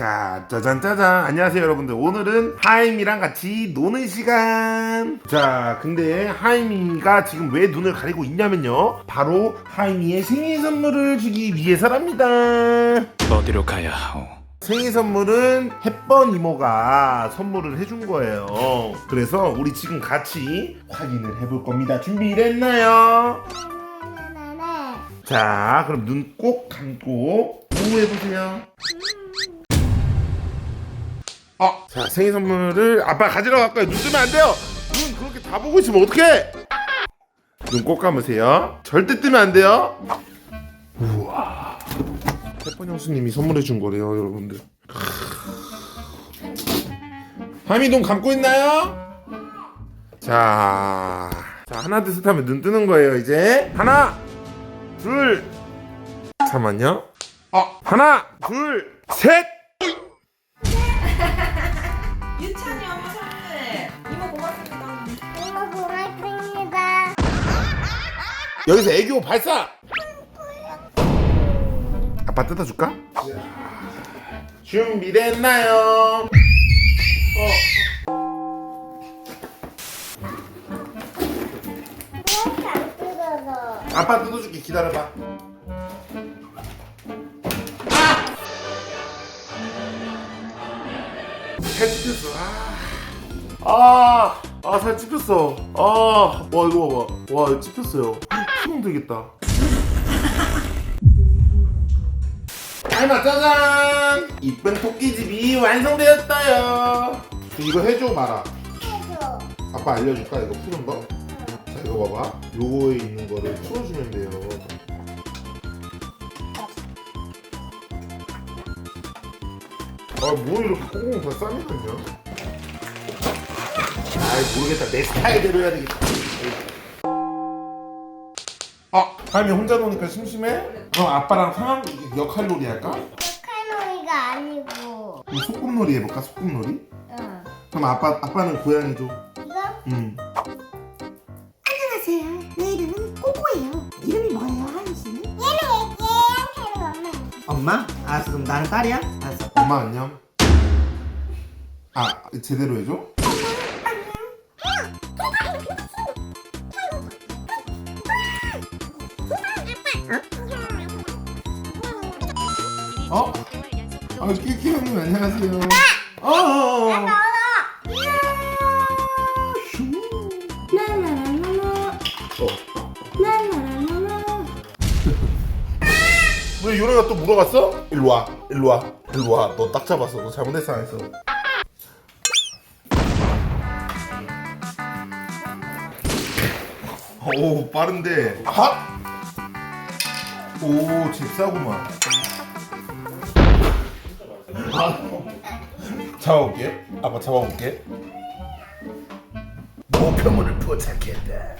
자, 짜잔, 짜잔. 안녕하세요, 여러분들. 오늘은 하임이랑 같이 노는 시간. 자, 근데 하임이가 지금 왜 눈을 가리고 있냐면요. 바로 하임이의 생일 선물을 주기 위해서랍니다. 어디로 가야 하오? 생일 선물은 햇번 이모가 선물을 해준 거예요. 그래서 우리 지금 같이 확인을 해볼 겁니다. 준비됐나요? 자, 그럼 눈 꼭 감고 우해보세요. 어, 자, 생일 선물을 아빠 가지러 갈까요? 눈 뜨면 안 돼요! 눈 그렇게 다 보고 있으면 어떡해! 눈 꼭 감으세요. 절대 뜨면 안 돼요. 우와. 태권 형수님이 선물해 준 거래요, 여러분들. 하미 눈 감고 있나요? 자, 자 하나 둘셋 하면 눈 뜨는 거예요, 이제. 하나, 둘, 잠깐만요. 어, 하나, 둘, 셋. 유찬이 엄마 선물 이모 고맙습니다 이모 고맙습니다. 여기서 애교 발사. 아빠 뜯어줄까? 준비됐나요? 뜯어서. 아빠 뜯어줄게 기다려봐. 살 찝혔어. 아, 아, 아, 살 찝혔어. 아, 와 이거 봐봐. 와 이거 찝혔어요. 수능 되겠다. 알마 짜잔! 이쁜 토끼집이 완성되었어요. 이거 해줘 마라. 해줘. 아빠 알려줄까 이거 푸는 거? 자 이거 봐봐 요거에 있는 거를 풀어주면 돼요 아뭐 이렇게 꽁꽁 다 싸매놨냐 아이 모르겠다 내 스타일대로 해야 되겠다 아 하임이 혼자 노니까 심심해? 그럼 아빠랑 상황 역할놀이 할까? 칼로리가 아니고. 그럼 소꿉놀이 해볼까 소꿉놀이? 응. 그럼 아빠, 아빠는 고양이죠 이거? 응 안녕하세요. 내 이름은 꼬꼬예요. 이름이 뭐예요, 하임 씨는? 얘는 얘랑 다른 엄마. 엄마? 알았어 그럼 나는 딸이야? 엄마 안녕. 아 제대로 해줘. 어? 아 끼끼 형님 안녕하세요. 어. 어. 어. 왜 요래가 또 물어봤어? 일로 와, 일로 와, 일로 와. 너 딱 잡았어. 너 잘못했어 안 했어. 오 빠른데. 핫. 오 잽싸구만. 아, 잡아볼게. 아빠 잡아볼게. 목표물을 포착했다.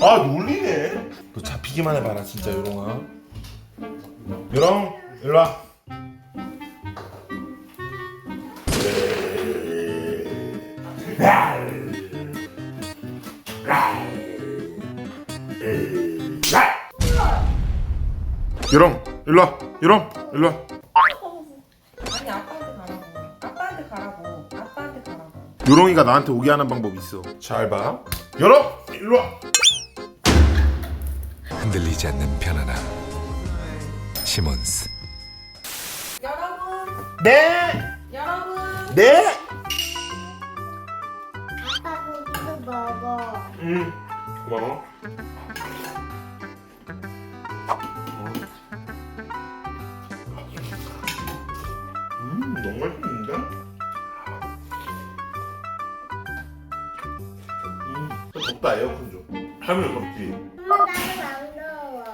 아 놀리네 너 잡히기만 해봐라 진짜 요롱아 요롱 일로와. 요롱 일로와. 요롱 일로 와. 아니 아빠한테 가라고. 아빠한테 가라고. 아빠한테 가라고. 요롱이가 나한테 오게 하는 방법이 있어. 잘봐. 요롱 일로 와. 흔들리지 않는 편안함. 시몬스. 여러분 네 여러분 네? 아빠 고기도 먹어. 응 고마워 음 너무 맛있는데? 음, 좀 덥다 에어컨 좀 하면 덥지 엄마 안더워.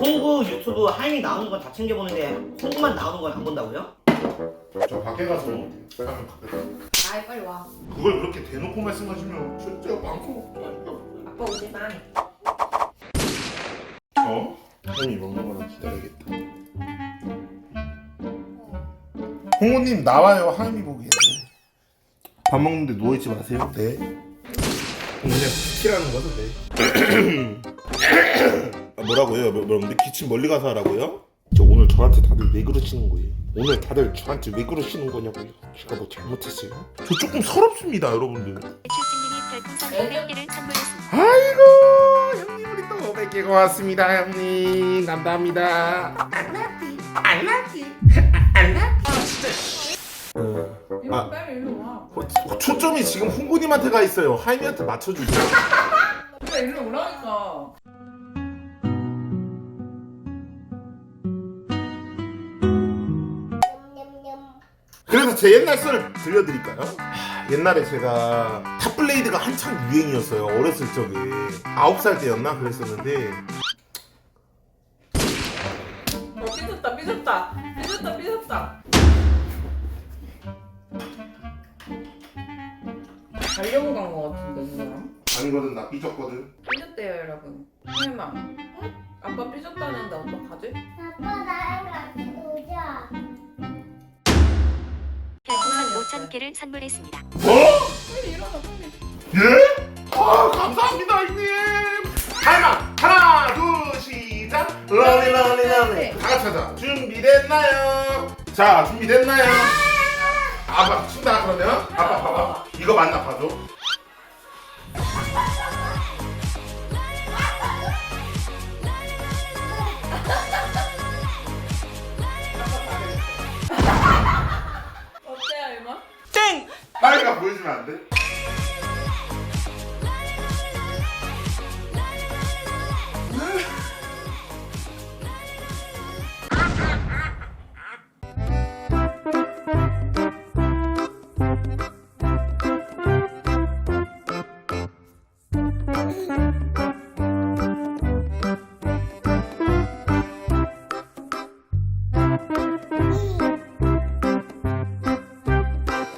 홍구 유튜브 하임이 나오는 건 다 챙겨보는데 홍구만 나오는 건 안 본다고요? 저 밖에 가서 하면 밖에 가서. 아이 빨리 와. 그걸 그렇게 대놓고 말씀하시면 진짜 방송 없다니까 아빠 오지 마. 어? 형이 먹는 거는 기다리겠다. 홍우님 나와요. 하임이 보기에. 밥 먹는데 누워있지 마세요. 네. 그냥 키라는 거죠? 네 아, 뭐라고요 여러분들 기침 멀리 가서 하라고요? 저 오늘 저한테 다들 왜 그러시는 거예요? 오늘 다들 저한테 왜 그러시는 거냐고요? 제가 뭐 잘못했어요? 저 조금 서럽습니다 여러분들 별풍선 500개를 선물했습니다. 아이고 형님 우리 또 500개 고맙습니다 형님 감사합니다 알라지 알라지 어, 이모 아 일로 와. 어, 초점이 지금 홍구님한테 가 있어요 하이미한테 맞춰주세요 그래 일로 오라니까. 그래서 제 옛날 썰 들려드릴까요? 하, 옛날에 제가 탑블레이드가 한창 유행이었어요 어렸을 적에 9살 때였나 그랬었는데 어 삐졌다 삐졌다 삐졌다 삐졌다. 가려고 간 거 같은데 누나. 아니거든 나 삐졌거든 삐졌대요 여러분. 설마. 응? 아빠 삐졌다는데 어떡하지? 아빠 나랑 같이 5,000개를 선물했습니다. 뭐? 예? 아 감사합니다 형님 하나 하나 둘 시작 러리 러리 러리 다 같이 하자 준비됐나요? 자 준비됐나요? 아빠 춘다 그러면 아빠 봐봐 이거 맞나 봐줘